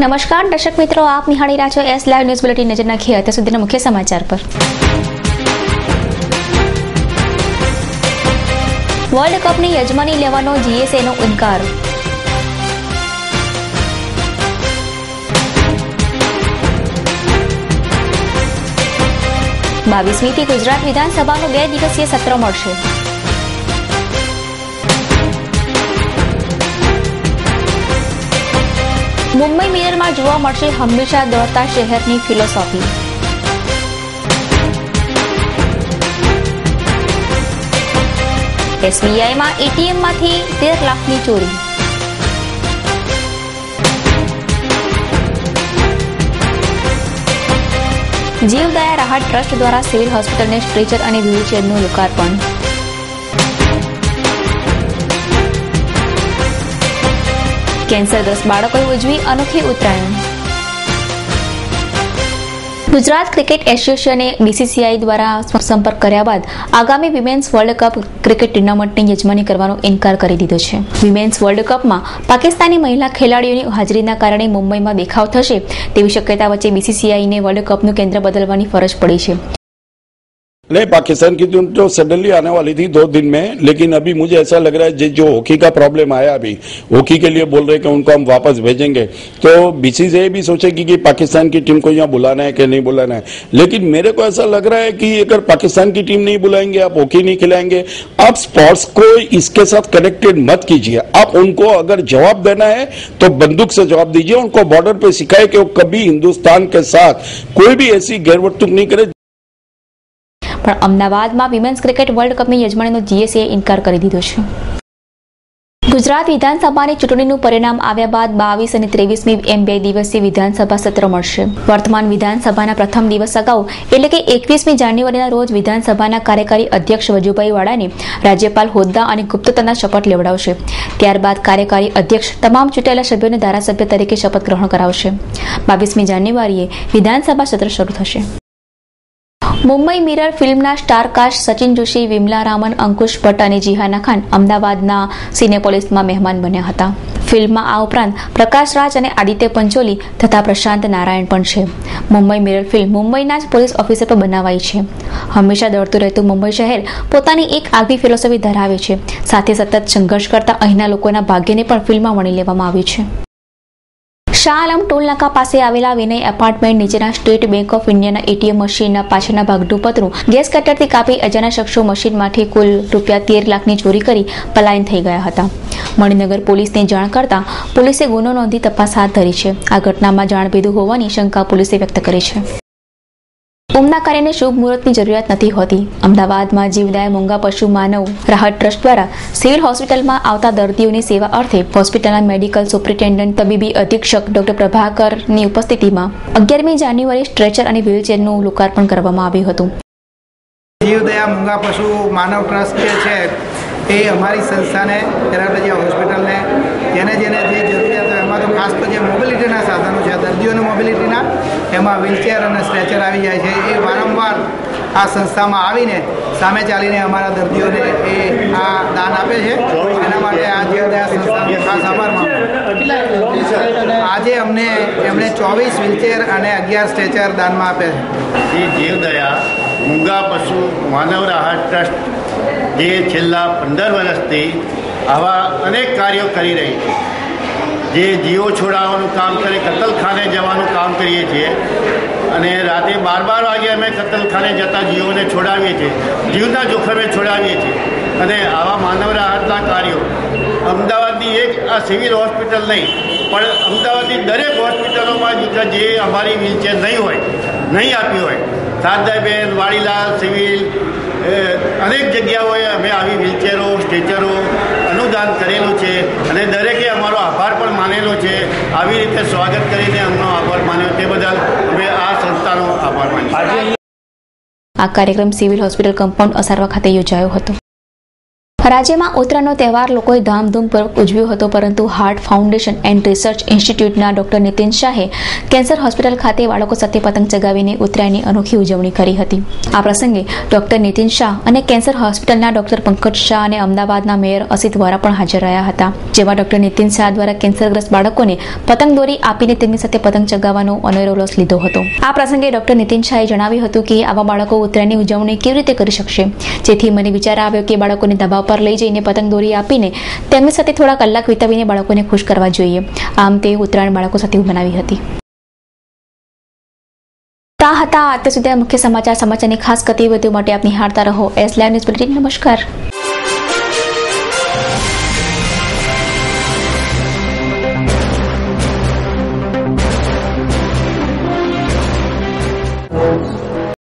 નમસ્કાર. દર્શક મિત્રો, આપ નિહાળી રહ્યા છો એસ લાઈવ ન્યૂઝ બુલેટિન નજર નાખીએ અત્યાર સુધીના મુખ્ય સમાચાર પર. વર્લ્ડ કપની યજમાની લેવાનો જીએસએનો ઇનકાર બાવીસમીથી ગુજરાત વિધાનસભાનું બે દિવસીય સત્ર મળશે. મુંબઈ મિરરમાં જોવા મળશે હંમેશા દોડતા શહેરની ફિલોસોફી એસબીઆઈમાં એટીએમમાંથી તેર લાખની ચોરી. જીવદયા રાહત ટ્રસ્ટ દ્વારા સિવિલ હોસ્પિટલને સ્ટ્રેચર અને વ્હીલચેરનું લોકાર્પણ. કેન્સરગ્રસ્ત બાળકોએ ઉજવી અનોખી ઉત્તરાયણ ગુજરાત ક્રિકેટ એસોસિએશને બીસીસીઆઈ દ્વારા સંપર્ક કર્યા બાદ આગામી વિમેન્સ વર્લ્ડ કપ ક્રિકેટ ટુર્નામેન્ટની યજમાની કરવાનો ઇનકાર કરી દીધો છે. વિમેન્સ વર્લ્ડ કપમાં પાકિસ્તાની મહિલા ખેલાડીઓની હાજરીના કારણે મુંબઈમાં દેખાવ થશે તેવી શક્યતા વચ્ચે બીસીસીઆઈને વર્લ્ડ કપનું કેન્દ્ર બદલવાની ફરજ પડી છે. नहीं, पाकिस्तान की टीम तो सडनली आने वाली थी दो दिन में, लेकिन अभी मुझे ऐसा लग रहा है जो हॉकी का प्रॉब्लम आया अभी, हॉकी के लिए बोल रहे कि उनको हम वापस भेजेंगे। तो बीसीसीआई भी सोचेगी कि पाकिस्तान की टीम को यहाँ बुलाना है कि नहीं बुलाना है। लेकिन मेरे को ऐसा लग रहा है कि अगर पाकिस्तान की टीम नहीं बुलाएँगे, आप हॉकी नहीं खिलाएँगे, आप स्पोर्ट्स को इसके साथ कनेक्टेड मत कीजिए। आप उनको अगर जवाब देना है तो बंदूक से जवाब दीजिए, उनको बॉर्डर पर सिखाए कि वो कभी हिंदुस्तान के साथ कोई भी ऐसी गैरवर्तुक नहीं करे। પણ અમદાવાદમાં વિમેન્સ ક્રિકેટ વર્લ્ડ કપની યજમાનીનો જીએસએ ઇનકાર કરી દીધો છે. ગુજરાત વિધાનસભાની ચૂંટણીનું પરિણામ આવ્યા બાદ બાવીસ અને ત્રેવીસમી એમ બે દિવસીય વિધાનસભા સત્ર મળશે. વર્તમાન વિધાનસભાના પ્રથમ દિવસ અગાઉ એટલે કે એકવીસમી જાન્યુઆરીના રોજ વિધાનસભાના કાર્યકારી અધ્યક્ષ વજુભાઈ વાળાને રાજ્યપાલ હોદ્દા અને ગુપ્તતાના શપથ લેવડાવશે. ત્યારબાદ કાર્યકારી અધ્યક્ષ તમામ ચૂંટાયેલા સભ્યોને ધારાસભ્ય તરીકે શપથ ગ્રહણ કરાવશે. બાવીસમી જાન્યુઆરીએ વિધાનસભા સત્ર શરૂ થશે. મુંબઈ મિરર ફિલ્મના સ્ટારકાસ્ટ સચિન જોશી, વિમલા રામન, અંકુશ ભટ્ટ અને જીહાના ખાન અમદાવાદના સિનેપોલિસમાં મહેમાન બન્યા હતા. ફિલ્મમાં આ ઉપરાંત પ્રકાશ રાજ અને આદિત્ય પંચોલી તથા પ્રશાંત નારાયણ પણ છે. મુંબઈ મિરર ફિલ્મ મુંબઈના જ પોલીસ ઓફિસર પર બનાવાઈ છે. હંમેશા દોડતું રહેતું મુંબઈ શહેર પોતાની એક આગવી ફિલોસોફી ધરાવે છે. સાથે સતત સંઘર્ષ કરતા અહીંના લોકોના ભાગ્યને પણ ફિલ્મમાં વણી લેવામાં આવ્યું છે. શાહ આલમ ટોલનાકા પાસે આવેલા વિનય એપાર્ટમેન્ટ નીચેના સ્ટેટ બેંક ઓફ ઇન્ડિયાના એટીએમ મશીનના પાછળના ભાગનું પતરું ગેસ કટરથી કાપી અજાણા શખ્સો મશીનમાંથી કુલ રૂપિયા તેર લાખની ચોરી કરી પલાયન થઈ ગયા હતા. મણિનગર પોલીસને જાણ કરતા પોલીસે ગુનો નોંધી તપાસ હાથ ધરી છે. આ ઘટનામાં જાણભેદુ હોવાની શંકા પોલીસે વ્યક્ત કરી છે. ઓમના કાર્યને શુભ મુહૂર્તની જરૂરિયાત નથી હોતી. અમદાવાદમાં જીવદાય મૂંગા પશુ માનવ રાહત ટ્રસ્ટ દ્વારા સિવિલ હોસ્પિટલમાં આવતા દર્દીઓની સેવા અર્થે હોસ્પિટલના મેડિકલ સુપ્રિન્ટેન્ડન્ટ તબીબી અધિક્ષક ડોક્ટર પ્રભાકરની ઉપસ્થિતિમાં અગિયારમી જાન્યુઆરી સ્ટ્રેચર અને વ્હીલચેરનું લોકાર્પણ કરવામાં આવ્યું હતું. જીવદયા મૂંગા પશુ માનવ ટ્રસ્ટ જે છે, એ અમારી સંસ્થાને પેરાપ્લેજિયા હોસ્પિટલને જેને જેને જે જરૂરિયાત એમાં તો ખાસ તો જે મોબિલિટીના સાધનો છે, દર્દીઓની મોબિલિટીના એમાં વ્હીલચેર અને સ્ટ્રેચર આવી જાય છે. એ વારંવાર આ સંસ્થામાં આવીને સામે ચાલીને અમારા દર્દીઓને એ આ દાન આપે છે. એના માટે આ જીવદયા સંસ્થાનો ખાસ આભાર માનું આજે અમને એમણે ચોવીસ વ્હીલચેર અને અગિયાર સ્ટ્રેચર દાનમાં આપે છે. શ્રી જીવદયા મૂંગા પશુ માનવ રાહત ટ્રસ્ટ જે છેલ્લા પંદર વર્ષથી આવા અનેક કાર્યો કરી રહી છે. જે જીવો છોડાવવાનું કામ કરે, કતલખાને જવાનું કામ કરીએ છીએ. અને રાતે બાર બાર વાગે અમે કતલખાને જતા જીવોને છોડાવીએ છીએ. જીવના જોખમે છોડાવીએ છીએ. અને આવા માનવ રાહતના કાર્યો, અમદાવાદની એક આ સિવિલ હોસ્પિટલ નહીં, પણ અમદાવાદની દરેક હોસ્પિટલોમાં જે અમારી વ્હીલચેર નહીં હોય, નહીં આપી હોય સાદાબેન વાડીલાલ, સિવિલ અનેક જગ્યાઓએ અમે આવી વ્હીલચેરો સ્ટ્રેચરો અનુદાન કરેલું છે. અને દરેકે સ્વાગત કરીને અમનો આભાર માન્યો. તે બદલ અમે આ સંસ્થાનો આભાર માન્યો આ કાર્યક્રમ સિવિલ હોસ્પિટલ કમ્પાઉન્ડ અસારવા ખાતે યોજાયો હતો. રાજ્યમાં ઉત્તરાયણનો તહેવાર લોકોએ ધામધૂમપૂર્વક ઉજવ્યો હતો, પરંતુ હાર્ટ ફાઉન્ડેશન એન્ડ રિસર્ચ ઇન્સ્ટિટ્યૂટના ડોક્ટર નીતિન શાહે કેન્સર હોસ્પિટલ ખાતે બાળકો સાથે પતંગ ચગાવીને ઉત્તરાયણની અનોખી ઉજવણી કરી હતી. આ પ્રસંગે ડોક્ટર નીતિન શાહ અને કેન્સર હોસ્પિટલના ડોક્ટર પંકજ શાહ અને અમદાવાદના મેયર અસિત વોરા પણ હાજર રહ્યા હતા. જેમાં ડોક્ટર નીતિન શાહ દ્વારા કેન્સરગ્રસ્ત બાળકોને પતંગ દોરી આપીને તેમની સાથે પતંગ ચગાવવાનો અનેરો રસ લીધો હતો. આ પ્રસંગે ડોક્ટર નીતિન શાહે જણાવ્યું હતું કે આવા બાળકો ઉત્તરાયણની ઉજવણી કેવી રીતે કરી શકશે? જેથી મને વિચાર આવ્યો કે બાળકોને દબાવ પર લઈ જઈને પતંગ દોરી આપીને તેમની સાથે થોડા કલાક વિતાવીને બાળકોને ખુશ કરવા જોઈએ. આમ તે ઉત્તરાયણ બાળકો સાથે બનાવી હતી. તા હતા. અત્યાર સુધી મુખ્ય સમાચાર, સમાચારની ખાસ ગતિવિધિઓ માટે આપ નિહાળતા રહો. એસ લાઈવ ન્યૂઝ બુલેટિન નમસ્કાર.